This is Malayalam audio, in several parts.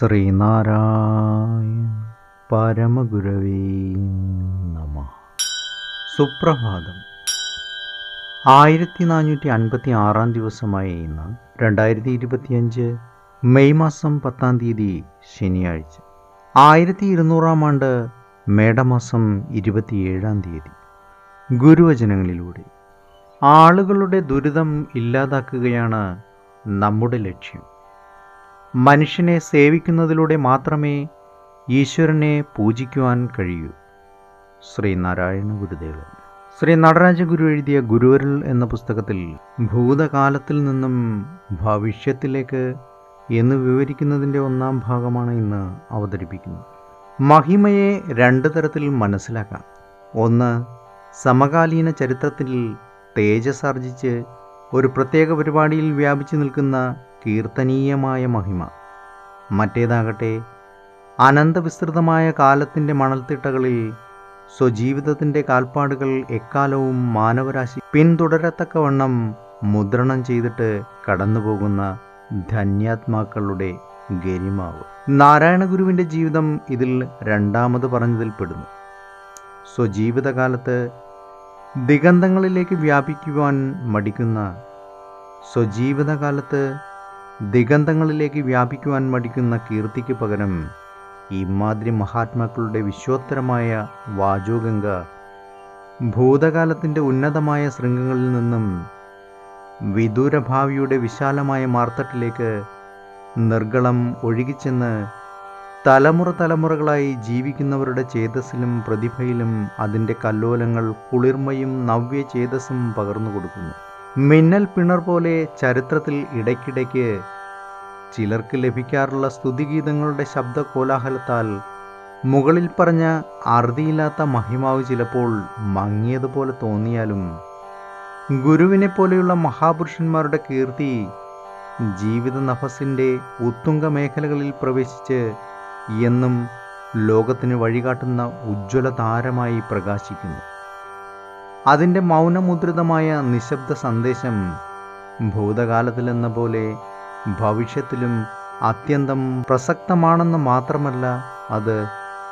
ശ്രീനാരായണ പരമഗുരവേ നമ. സുപ്രഭാതം. ആയിരത്തി നാനൂറ്റി അൻപത്തി ആറാം ദിവസമായ ഇന്ന് രണ്ടായിരത്തി ഇരുപത്തിയഞ്ച് മെയ് മാസം പത്താം തീയതി ശനിയാഴ്ച. ആയിരത്തി ഇരുന്നൂറാം ആണ്ട് മേടമാസം ഇരുപത്തിയേഴാം തീയതി. ഗുരുവചനങ്ങളിലൂടെ. ആളുകളുടെ ദുരിതം ഇല്ലാതാക്കുകയാണ് നമ്മുടെ ലക്ഷ്യം. മനുഷ്യനെ സേവിക്കുന്നതിലൂടെ മാത്രമേ ഈശ്വരനെ പൂജിക്കുവാൻ കഴിയൂ. ശ്രീനാരായണ ഗുരുദേവൻ. ശ്രീ നടരാജ ഗുരു എഴുതിയ ഗുരുവരൽ എന്ന പുസ്തകത്തിൽ ഭൂതകാലത്തിൽ നിന്നും ഭവിഷ്യത്തിലേക്ക് എന്ന് വിവരിക്കുന്നതിന്റെ ഒന്നാം ഭാഗമാണ് ഇന്ന് അവതരിപ്പിക്കുന്നത്. മഹിമയെ രണ്ട് തരത്തിൽ മനസ്സിലാക്കാം. ഒന്ന് സമകാലീന ചരിത്രത്തിൽ തേജസ് ആർജിച്ച് ഒരു പ്രത്യേക പരിപാടിയിൽ വ്യാപിച്ചു നിൽക്കുന്ന കീർത്തനീയമായ മഹിമ. മറ്റേതാകട്ടെ അനന്തവിസ്തൃതമായ കാലത്തിന്റെ മണൽത്തിട്ടകളിൽ സ്വജീവിതത്തിന്റെ കാൽപ്പാടുകൾ എക്കാലവും മാനവരാശി പിന്തുടരത്തക്കവണ്ണം മുദ്രണം ചെയ്തിട്ട് കടന്നുപോകുന്ന ധന്യാത്മാക്കളുടെ ഗരിമാവ്. നാരായണഗുരുവിന്റെ ജീവിതം ഇതിൽ രണ്ടാമത് പറഞ്ഞതിൽ പെടുന്നു. സ്വജീവിതകാലത്ത് ദിഗന്ധങ്ങളിലേക്ക് വ്യാപിക്കുവാൻ മടിക്കുന്ന സ്വജീവിതകാലത്ത് ദിഗന്ധങ്ങളിലേക്ക് വ്യാപിക്കുവാൻ മടിക്കുന്ന കീർത്തിക്ക് പകരം ഇമാതിരി മഹാത്മാക്കളുടെ വിശ്വോത്തരമായ വാചോഗംഗ ഭൂതകാലത്തിന്റെ ഉന്നതമായ ശൃംഗങ്ങളിൽ നിന്നും വിദൂരഭാവിയുടെ വിശാലമായ മാർത്തട്ടിലേക്ക് നിർഗളം ഒഴുകിച്ചെന്ന് തലമുറ തലമുറകളായി ജീവിക്കുന്നവരുടെ ചേതസ്സിലും പ്രതിഭയിലും അതിന്റെ കല്ലോലങ്ങൾ കുളിർമയും നവ്യ ചേതസ്സും പകർന്നു കൊടുക്കുന്നു മിന്നൽ പിണർ പോലെ ചരിത്രത്തിൽ ഇടയ്ക്കിടയ്ക്ക് ചിലർക്ക് ലഭിക്കാറുള്ള സ്തുതിഗീതങ്ങളുടെ ശബ്ദ കോലാഹലത്താൽ മുകളിൽ പറഞ്ഞ അറുതിയില്ലാത്ത മഹിമാവ് ചിലപ്പോൾ മങ്ങിയതുപോലെ തോന്നിയാലും ഗുരുവിനെ പോലെയുള്ള മഹാപുരുഷന്മാരുടെ കീർത്തി ജീവിത നഫസിന്റെ ഉത്തുംഗ മേഖലകളിൽ പ്രവേശിച്ച് എന്നും ലോകത്തിന് വഴികാട്ടുന്ന ഉജ്ജ്വല താരമായി പ്രകാശിക്കുന്നു. അതിന്റെ മൗനമുദ്രിതമായ നിശബ്ദ സന്ദേശം ഭൂതകാലത്തിലെന്ന പോലെ ഭവിഷ്യത്തിലും അത്യന്തം പ്രസക്തമാണെന്ന് മാത്രമല്ല അത്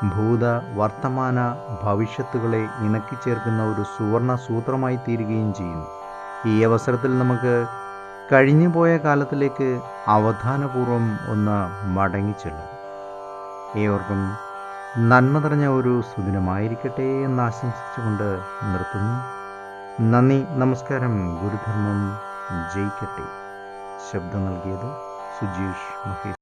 ഭൂത വർത്തമാന ഭവിഷ്യത്തുകളെ ഇണക്കിച്ചേർക്കുന്ന ഒരു സുവർണ സൂത്രമായി തീരുകയും ചെയ്യുന്നു ഈ അവസരത്തിൽ നമുക്ക് കഴിഞ്ഞുപോയ കാലത്തിലേക്ക് അവധാനപൂർവം ഒന്ന് മടങ്ങിച്ചെല്ലും. ഏവർക്കും നന്മ നിറഞ്ഞ ഒരു സുദിനമായിരിക്കട്ടെ എന്ന് ആശംസിച്ചുകൊണ്ട് നിർത്തുന്നു. നന്ദി നമസ്കാരം ഗുരുധർമ്മം ജയിക്കട്ടെ. ശബ്ദം നൽകിയത് സുജീഷ് മഹേഷ്.